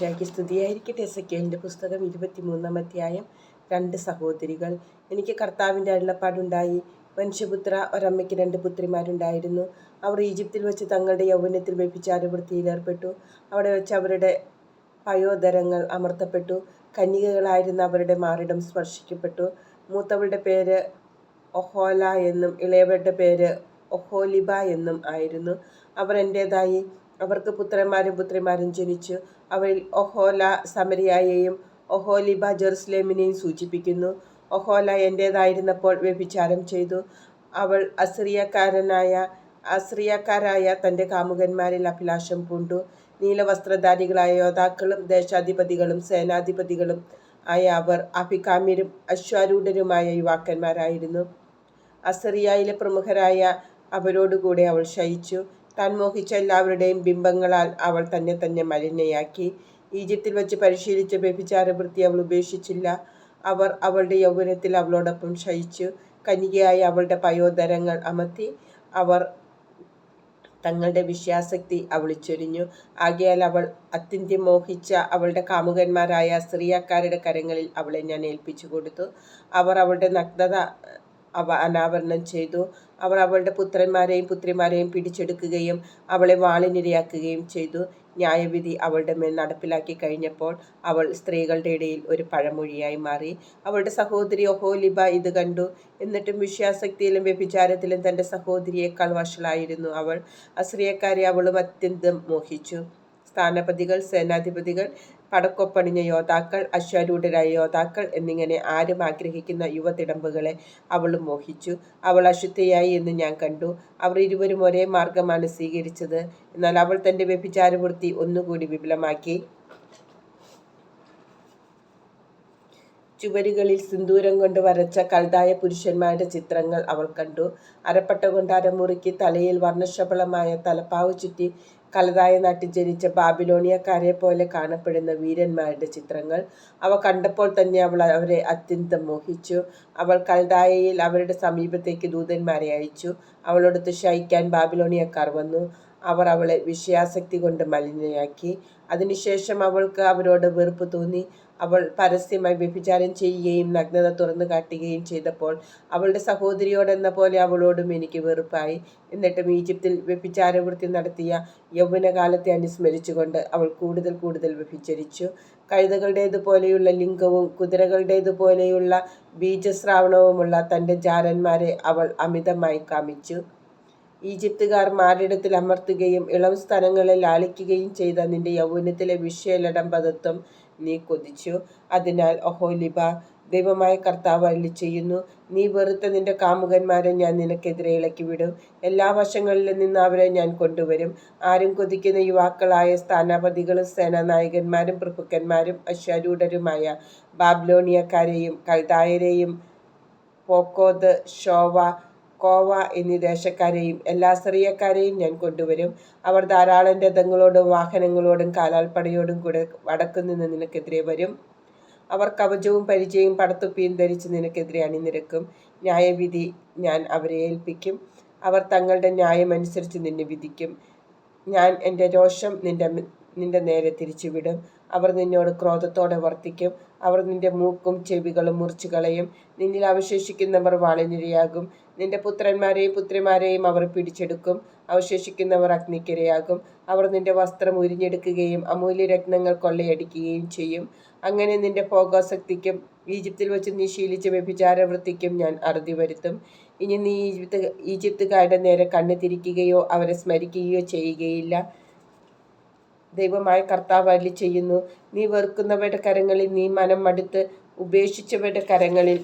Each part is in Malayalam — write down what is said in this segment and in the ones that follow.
മിശിഹായ്ക്ക് സ്തുതിയായിരിക്കട്ടെ. എസക്കേലിന്റെ പുസ്തകം ഇരുപത്തിമൂന്നാം അധ്യായം രണ്ട് സഹോദരികൾ. എനിക്ക് കർത്താവിന്റെ അരുളപ്പാടുണ്ടായി. മനുഷ്യപുത്ര ഒരമ്മയ്ക്ക് രണ്ട് പുത്രിമാരുണ്ടായിരുന്നു. അവർ ഈജിപ്തിൽ വെച്ച് തങ്ങളുടെ യൗവനത്തിൽ വ്യഭിചാരവൃത്തിയിൽ ഏർപ്പെട്ടു. അവിടെ വെച്ച് അവരുടെ പയോദരങ്ങൾ അമർത്തപ്പെട്ടു. കന്യകകളായിരുന്ന അവരുടെ മാറിടം സ്പർശിക്കപ്പെട്ടു. മൂത്തവളുടെ പേര് ഒഹോല എന്നും ഇളയവരുടെ പേര് ഒഹോലിബ എന്നും ആയിരുന്നു. അവർ എന്റേതായി അവർക്ക് പുത്രന്മാരും പുത്രിമാരും ജനിച്ചു. അവയിൽ ഒഹോല സമരിയായെയും ഒഹോലിബ ജെറുസലേമിനെയും സൂചിപ്പിക്കുന്നു. ഒഹോല എന്റേതായിരുന്നപ്പോൾ വ്യഭിചാരം ചെയ്തു. അവൾ അസ്രിയക്കാരനായ അസ്രിയക്കാരായ തന്റെ കാമുകന്മാരിൽ അഭിലാഷം പൂണ്ടു. നീലവസ്ത്രധാരികളായ യോദ്ധാക്കളും ദേശാധിപതികളും സേനാധിപതികളും ആയ അവർ അഭികാമ്യരും അശ്വാരൂഢരുമായ യുവാക്കന്മാരായിരുന്നു. അസറിയയിലെ പ്രമുഖരായ അവരോടുകൂടെ അവൾ ശയിച്ചു. താൻ മോഹിച്ച എല്ലാവരുടെയും ബിംബങ്ങളാൽ അവൾ തന്നെ തന്നെ മലിനയാക്കി. ഈജിപ്തിൽ വെച്ച് പരിശീലിച്ച വ്യഭിചാരവൃത്തി അവൾ ഉപേക്ഷിച്ചില്ല. അവർ അവളുടെ യൗവനത്തിൽ അവളോടൊപ്പം ശയിച്ചു. കനികയായി അവളുടെ പയോദരങ്ങൾ അമർത്തി. അവർ തങ്ങളുടെ വിശ്വാസക്തി അവളിച്ചൊരിഞ്ഞു. ആകയാൽ അവൾ അത്യന്തി മോഹിച്ച അവളുടെ കാമുകന്മാരായ സ്ത്രീയക്കാരുടെ കരങ്ങളിൽ അവളെ ഞാൻ ഏൽപ്പിച്ചു കൊടുത്തു. അവർ അവളുടെ നഗ്നത അവ അനാവരണം ചെയ്തു. അവർ അവളുടെ പുത്രന്മാരെയും പുത്രിമാരെയും പിടിച്ചെടുക്കുകയും അവളെ വാളിനിരയാക്കുകയും ചെയ്തു. ന്യായവിധി അവളുടെ മേൽ നടപ്പിലാക്കി കഴിഞ്ഞപ്പോൾ അവൾ സ്ത്രീകളുടെ ഇടയിൽ ഒരു പഴമൊഴിയായി മാറി. അവളുടെ സഹോദരി ഒഹോലിബ ഇത് കണ്ടു. എന്നിട്ടും വിശ്വാസക്തിയിലും വ്യഭിചാരത്തിലും തന്റെ സഹോദരിയേക്കാൾ വഷളായിരുന്നു അവൾ. അശ്രീയക്കാരെ അവളും അത്യന്തം മോഹിച്ചു. സ്ഥാനപതികൾ സേനാധിപതികൾ പടക്കൊപ്പണിഞ്ഞ യോദ്ധാക്കൾ അശ്വരൂഢരായ യോദ്ധാക്കൾ എന്നിങ്ങനെ ആരും ആഗ്രഹിക്കുന്ന യുവതിടമ്പുകളെ അവൾ മോഹിച്ചു. അവൾ അശുദ്ധയായി എന്ന് ഞാൻ കണ്ടു. അവർ ഇരുവരും ഒരേ മാർഗമാണ് സ്വീകരിച്ചത്. എന്നാൽ അവൾ തന്റെ വ്യഭിചാരവൃത്തി ഒന്നുകൂടി വിപുലമാക്കി. ചുവരുകളിൽ സിന്ദൂരം കൊണ്ട് വരച്ച കൽതായ പുരുഷന്മാരുടെ ചിത്രങ്ങൾ അവൾ കണ്ടു. അരപ്പട്ട കൊണ്ട് അരമുറുക്കി തലയിൽ വർണശബളമായ തലപ്പാവ് ചുറ്റി കലതായ നാട്ടിൽ ജനിച്ച ബാബിലോണിയക്കാരെ പോലെ കാണപ്പെടുന്ന വീരന്മാരുടെ ചിത്രങ്ങൾ അവ കണ്ടപ്പോൾ തന്നെ അവൾ അവരെ അത്യന്തം മോഹിച്ചു. അവൾ കൽദായയിൽ അവരുടെ സമീപത്തേക്ക് ദൂതന്മാരെ അയച്ചു. അവളോടൊത്ത് ശയിക്കാൻ ബാബിലോണിയക്കാർ വന്നു. അവർ അവളെ വിഷയാസക്തി കൊണ്ട് മലിനയാക്കി. അതിനുശേഷം അവൾക്ക് അവരോട് വെറുപ്പ് തോന്നി. അവൾ പരസ്യമായി വ്യഭിചാരം ചെയ്യുകയും നഗ്നത തുറന്നു കാട്ടുകയും ചെയ്തപ്പോൾ അവളുടെ സഹോദരിയോടെന്ന പോലെ അവളോടും എനിക്ക് വെറുപ്പായി. എന്നിട്ടും ഈജിപ്തിൽ വ്യഭിചാരവൃത്തി നടത്തിയ യൗവനകാലത്തെ അനുസ്മരിച്ചുകൊണ്ട് അവൾ കൂടുതൽ കൂടുതൽ വ്യഭിചരിച്ചു. കഴുതകളുടേതുപോലെയുള്ള ലിംഗവും കുതിരകളുടേതുപോലെയുള്ള ബീജസ്രാവണവുമുള്ള തന്റെ ജാരന്മാരെ അവൾ അമിതമായി കാമിച്ചു. ഈജിപ്തുകാർ മാറിടത്തിൽ അമർത്തുകയും ഇളം സ്ഥലങ്ങളിൽ ലാളിക്കുകയും ചെയ്ത നിന്റെ യൗവനത്തിലെ വിഷയലടംബതത്വം നീ കൊതിച്ചു. അതിനാൽ ഒഹോലിബ ദൈവമായ കർത്താവ് അല്ലി ചെയ്യുന്നു നീ വെറുത്ത നിന്റെ കാമുകന്മാരെ ഞാൻ നിനക്കെതിരെ ഇളക്കി വിടും. എല്ലാ വശങ്ങളിലും നിന്ന് അവരെ ഞാൻ കൊണ്ടുവരും. ആരും കൊതിക്കുന്ന യുവാക്കളായ സ്ഥാനാപതികളും സേനാനായകന്മാരും പ്രഭുക്കന്മാരും അശ്വരൂഢരുമായ ബാബ്ലോണിയക്കാരെയും കൈതായരെയും പോക്കോത് ഷോവ കോവ എന്നീ ദേശക്കാരെയും എല്ലാ സിറിയക്കാരെയും ഞാൻ കൊണ്ടുവരും. അവർ ധാരാളം രഥങ്ങളോടും വാഹനങ്ങളോടും കാലാൽപ്പടയോടും കൂടെ വടക്കുനിന്ന് നിനക്കെതിരെ വരും. അവർ കവചവും പരിചയവും പടത്തുപ്പിയും ധരിച്ച് നിനക്കെതിരെ അണിനിരക്കും. ന്യായവിധി ഞാൻ അവരെ ഏൽപ്പിക്കും. അവർ തങ്ങളുടെ ന്യായം അനുസരിച്ച് നിന്നെ വിധിക്കും. ഞാൻ എന്റെ രോഷം നിന്റെ നിന്റെ നേരെ തിരിച്ചുവിടും. അവർ നിന്നോട് ക്രോധത്തോടെ വർത്തിക്കും. അവർ നിന്റെ മൂക്കും ചെവികളും മുറിച്ചു കളയും നിന്നിൽ അവശേഷിക്കുന്നവർ വാളിനിരയാകും നിന്റെ പുത്രന്മാരെയും പുത്രിമാരെയും അവർ പിടിച്ചെടുക്കും. അവശേഷിക്കുന്നവർ അഗ്നിക്കിരയാകും. അവർ നിന്റെ വസ്ത്രം ഉരിഞ്ഞെടുക്കുകയും അമൂല്യരത്നങ്ങൾ കൊള്ളയടിക്കുകയും ചെയ്യും. അങ്ങനെ നിന്റെ ഭോഗാസക്തിക്കും ഈജിപ്തിൽ വെച്ച് നീ ശീലിച്ച വ്യഭിചാരവൃത്തിക്കും ഞാൻ അറുതി വരുത്തും. ഇനി നീ ഈജിപ്ത് ഈജിപ്തുകാരുടെ നേരെ കണ്ണു തിരിക്കുകയോ അവരെ സ്മരിക്കുകയോ ചെയ്യുകയില്ല. ദൈവമായ കർത്താവ് അല്ലി ചെയ്യുന്നു. നീ വെറുക്കുന്നവരുടെ കരങ്ങളിൽ നീ മനം മടുത്ത് ഉപേക്ഷിച്ചവരുടെ കരങ്ങളിൽ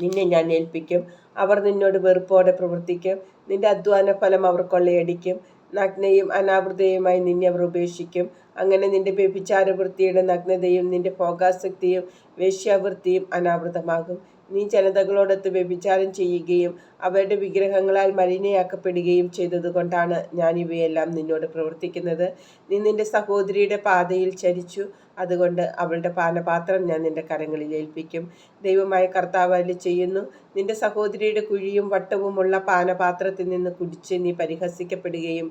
നിന്നെ ഞാൻ ഏൽപ്പിക്കും. അവർ നിന്നോട് വെറുപ്പോടെ പ്രവർത്തിക്കും. നിന്റെ അധ്വാന ഫലം അവർ കൊള്ളയടിക്കും. നഗ്നയും അനാവൃതയുമായി നിന്നെ അവർ ഉപേക്ഷിക്കും. അങ്ങനെ നിന്റെ വ്യഭിചാരവൃത്തിയുടെ നഗ്നതയും നിന്റെ ഭോഗാസക്തിയും വേശ്യാവൃത്തിയും അനാവൃതമാകും. നീ ജനതകളോടൊത്ത് വ്യഭിചാരം ചെയ്യുകയും അവരുടെ വിഗ്രഹങ്ങളാൽ മലിനയാക്കപ്പെടുകയും ചെയ്തതുകൊണ്ടാണ് ഞാൻ ഇവയെല്ലാം നിന്നോട് പ്രവർത്തിക്കുന്നത്. നീ നിന്റെ സഹോദരിയുടെ പാതയിൽ ചരിച്ചു. അതുകൊണ്ട് അവളുടെ പാനപാത്രം ഞാൻ നിന്റെ കരങ്ങളിൽ ഏൽപ്പിക്കും. ദൈവമായ കർത്താവ് ചെയ്യുന്നു നിന്റെ സഹോദരിയുടെ കുഴിയും വട്ടവുമുള്ള പാനപാത്രത്തിൽ നിന്ന് കുടിച്ച് നീ പരിഹസിക്കപ്പെടുകയും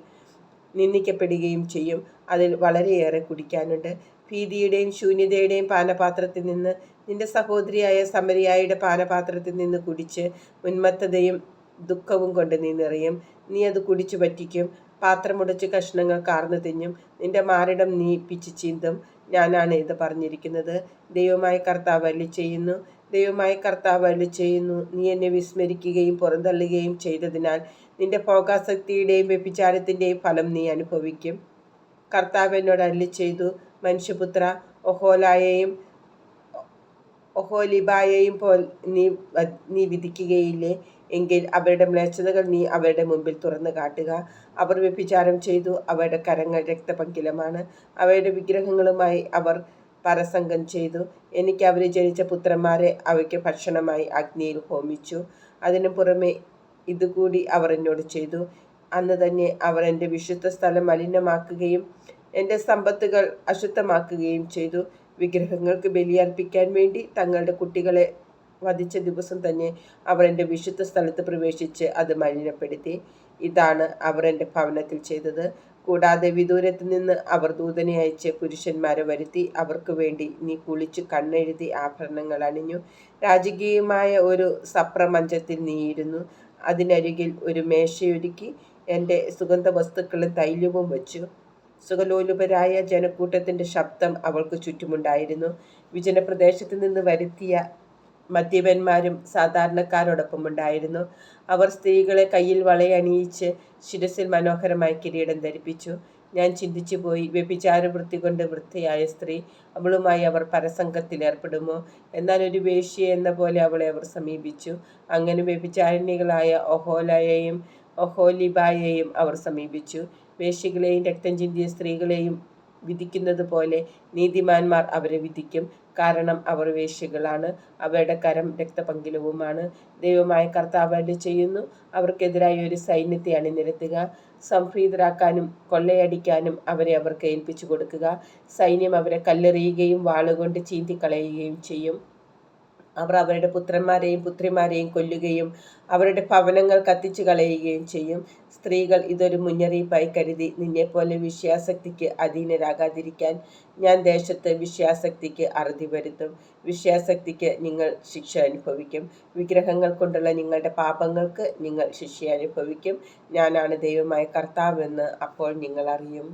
നിന്ദിക്കപ്പെടുകയും ചെയ്യും. അതിൽ വളരെയേറെ കുടിക്കാനുണ്ട്. ഭീതിയുടെയും ശൂന്യതയുടെയും പാനപാത്രത്തിൽ നിന്ന് നിന്റെ സഹോദരിയായ സമരിയായുടെ പാനപാത്രത്തിൽ നിന്ന് കുടിച്ച് ഉന്മത്തതയും ദുഃഖവും കൊണ്ട് നീ നിറയും. നീ അത് കുടിച്ചു പറ്റിക്കും. പാത്രമുടച്ച് കഷ്ണങ്ങൾ കാർന്നു തിന്നും. നിന്റെ മാറിടം നീ പിച്ചു ചീന്തും. ഞാനാണ് ഇത് പറഞ്ഞിരിക്കുന്നത്. ദൈവമായ കർത്താവ് അല്ലി ചെയ്യുന്നു. ദൈവമായ കർത്താവ് അല്ലി ചെയ്യുന്നു. നീ എന്നെ വിസ്മരിക്കുകയും പുറന്തള്ളുകയും ചെയ്തതിനാൽ നിന്റെ ഭോഗാസക്തിയുടെയും വ്യഭിചാരത്തിന്റെയും ഫലം നീ അനുഭവിക്കും. കർത്താവ് എന്നോട് അല്ലി ചെയ്തു. മനുഷ്യപുത്ര ഒഹോലായെയും ഒഹോലിബായെയും പോൽ നീ നീ വിധിക്കുകയില്ലേ? എങ്കിൽ അവരുടെ മ്ലേച്ഛതകൾ നീ അവരുടെ മുമ്പിൽ തുറന്നു കാട്ടുക. അവർ വ്യഭിചാരം ചെയ്തു അവരുടെ കരങ്ങൾ രക്തപങ്കിലമാണ്. അവരുടെ വിഗ്രഹങ്ങളുമായി അവർ പരസംഗം ചെയ്തു. എനിക്ക് അവർ ജനിച്ച പുത്രന്മാരെ അവയ്ക്ക് ഭക്ഷണമായി അഗ്നിയിൽ ഹോമിച്ചു. അതിനു പുറമെ ഇതുകൂടി അവർ എന്നോട് ചെയ്തു. അന്ന് തന്നെ അവർ എന്റെ വിശുദ്ധ സ്ഥലം മലിനമാക്കുകയും എന്റെ സമ്പത്തുകൾ അശുദ്ധമാക്കുകയും ചെയ്തു. വിഗ്രഹങ്ങൾക്ക് ബലിയർപ്പിക്കാൻ വേണ്ടി തങ്ങളുടെ കുട്ടികളെ വധിച്ച ദിവസം തന്നെ അവർ എന്റെ വിശുദ്ധ സ്ഥലത്ത് പ്രവേശിച്ച് അത് മലിനപ്പെടുത്തി. ഇതാണ് അവർ എന്റെ ഭവനത്തിൽ ചെയ്തത്. കൂടാതെ വിദൂരത്ത് നിന്ന് അവർ ദൂതനെ അയച്ച് പുരുഷന്മാരെ വരുത്തി അവർക്ക് വേണ്ടി നീ കുളിച്ച് കണ്ണെഴുതി ആഭരണങ്ങൾ അണിഞ്ഞു. രാജകീയമായ ഒരു സപ്രമഞ്ചത്തിൽ നീയിരുന്നു അതിനരികിൽ ഒരു മേശയൊരുക്കി എന്റെ സുഗന്ധ വസ്തുക്കളും തൈലവും വച്ചു. സുഖലോലുപരായ ജനക്കൂട്ടത്തിന്റെ ശബ്ദം അവൾക്ക് ചുറ്റുമുണ്ടായിരുന്നു. വിജനപ്രദേശത്ത് നിന്ന് വരുത്തിയ മദ്യപന്മാരും സാധാരണക്കാരോടൊപ്പം ഉണ്ടായിരുന്നു. അവർ സ്ത്രീകളെ കയ്യിൽ വളയണിയിച്ച് ശിരസിൽ മനോഹരമായി കിരീടം ധരിപ്പിച്ചു. ഞാൻ ചിന്തിച്ചു പോയി വ്യഭിചാര വൃത്തി കൊണ്ട് വൃത്തിയായ സ്ത്രീ അവളുമായി അവർ പരസംഗത്തിൽ ഏർപ്പെടുമോ? എന്നാൽ ഒരു വേശ്യ എന്ന പോലെ അവളെ അവർ സമീപിച്ചു. അങ്ങനെ വ്യഭിചാരിണികളായ ഒഹോലയെയും ഒഹോലിബായെയും അവർ സമീപിച്ചു. വേശ്യകളെയും രക്തം ചിന്തിയ സ്ത്രീകളെയും വിധിക്കുന്നത് പോലെ നീതിമാന്മാർ അവരെ വിധിക്കും. കാരണം അവർ വേശ്യകളാണ്. അവരുടെ കരം രക്തപങ്കിലവുമാണ് ദൈവമായ കർത്താവ് ചെയ്യുന്നു. അവർക്കെതിരായി ഒരു സൈന്യത്തെ അണിനിരത്തുക. സംപ്രീതരാക്കാനും കൊള്ളയടിക്കാനും അവരെ അവർക്ക് ഏൽപ്പിച്ചു കൊടുക്കുക. സൈന്യം അവരെ കല്ലെറിയുകയും വാളുകൊണ്ട് ചീന്തിക്കളയുകയും ചെയ്യും. അവർ അവരുടെ പുത്രന്മാരെയും പുത്രിമാരെയും കൊല്ലുകയും അവരുടെ ഭവനങ്ങൾ കത്തിച്ചു കളയുകയും ചെയ്യും. സ്ത്രീകൾ ഇതൊരു മുന്നറിയിപ്പായി കരുതി നിന്നെപ്പോലെ വിഷയാസക്തിക്ക് അധീനരാകാതിരിക്കാൻ ഞാൻ ദേശത്ത് വിഷയാസക്തിക്ക് അറുതി വരുത്തും. വിഷയാസക്തിക്ക് നിങ്ങൾ ശിക്ഷ അനുഭവിക്കും. വിഗ്രഹങ്ങൾ കൊണ്ടുള്ള നിങ്ങളുടെ പാപങ്ങൾക്ക് നിങ്ങൾ ശിക്ഷ അനുഭവിക്കും. ഞാനാണ് ദൈവമായ കർത്താവെന്ന് അപ്പോൾ നിങ്ങൾ അറിയും.